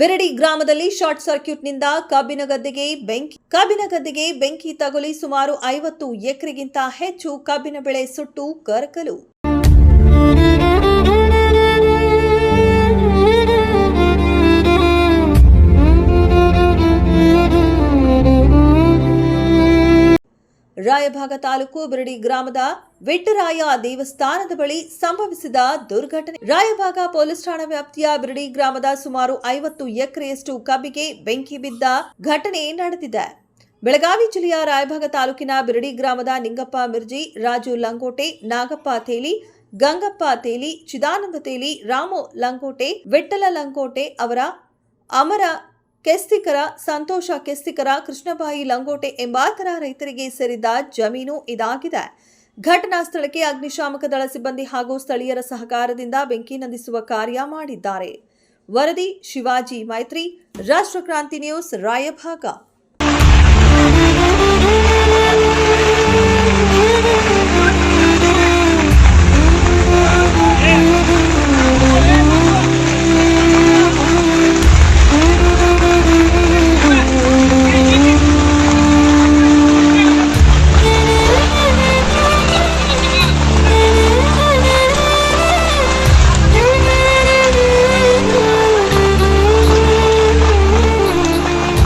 ಬಿರಡಿ ಗ್ರಾಮದಲ್ಲಿ ಶಾರ್ಟ್ ಸರ್ಕ್ಯೂಟ್ನಿಂದ ಕಬ್ಬಿನ ಗದ್ದೆಗೆ ಬೆಂಕಿ ಕಬ್ಬಿನ ಗದ್ದೆಗೆ ಬೆಂಕಿ ತಗುಲಿ ಸುಮಾರು ಐವತ್ತು ಎಕರೆಗಿಂತ ಹೆಚ್ಚು ಕಬ್ಬಿನ ಬೆಳೆ ಸುಟ್ಟು ಕರಕಲು. ರಾಯಭಾಗ ತಾಲೂಕು ಬಿರಡಿ ಗ್ರಾಮದ ವಿಟ್ಟರಾಯ ದೇವಸ್ಥಾನದ ಬಳಿ ಸಂಭವಿಸಿದ ದುರ್ಘಟನೆ. ರಾಯಭಾಗ ಪೊಲೀಸ್ ಠಾಣಾ ವ್ಯಾಪ್ತಿಯ ಬಿರಡಿ ಗ್ರಾಮದ ಸುಮಾರು ಐವತ್ತು ಎಕರೆಯಷ್ಟು ಕಬ್ಬಿಗೆ ಬೆಂಕಿ ಬಿದ್ದ ಘಟನೆ ನಡೆದಿದೆ. ಬೆಳಗಾವಿ ಜಿಲ್ಲೆಯ ರಾಯಭಾಗ ತಾಲೂಕಿನ ಬಿರಡಿ ಗ್ರಾಮದ ನಿಂಗಪ್ಪ ಮಿರ್ಜಿ, ರಾಜು ಲಂಗೋಟೆ, ನಾಗಪ್ಪ ತೇಲಿ, ಗಂಗಪ್ಪ ತೇಲಿ, ಚಿದಾನಂದ ತೇಲಿ, ರಾಮು ಲಂಗೋಟೆ, ವೆಟ್ಟಲ ಲಂಗೋಟೆ ಅವರ ಅಮರ ಕೆಸ್ತಿಕರ ಸಂತೋಷ ಕೆಸ್ತಿಕರ ಕೃಷ್ಣಬಾಯಿ ಲಂಗೋಟೆ ಎಂಬಾತರ ರೈತರಿಗೆ ಸೇರಿದ ಜಮೀನು ಇದಾಗಿದೆ. ಘಟನಾ ಸ್ಥಳಕ್ಕೆ ಅಗ್ನಿಶಾಮಕ ದಳ ಸಿಬ್ಬಂದಿ ಹಾಗೂ ಸ್ಥಳೀಯರ ಸಹಕಾರದಿಂದ ಬೆಂಕಿ ನಂದಿಸುವ ಕಾರ್ಯ ಮಾಡಿದ್ದಾರೆ. ವರದಿ, ಶಿವಾಜಿ ಮೈತ್ರಿ ರಾಷ್ಟ್ರಕ್ರಾಂತಿ ನ್ಯೂಸ್, ರಾಯಭಾಗ.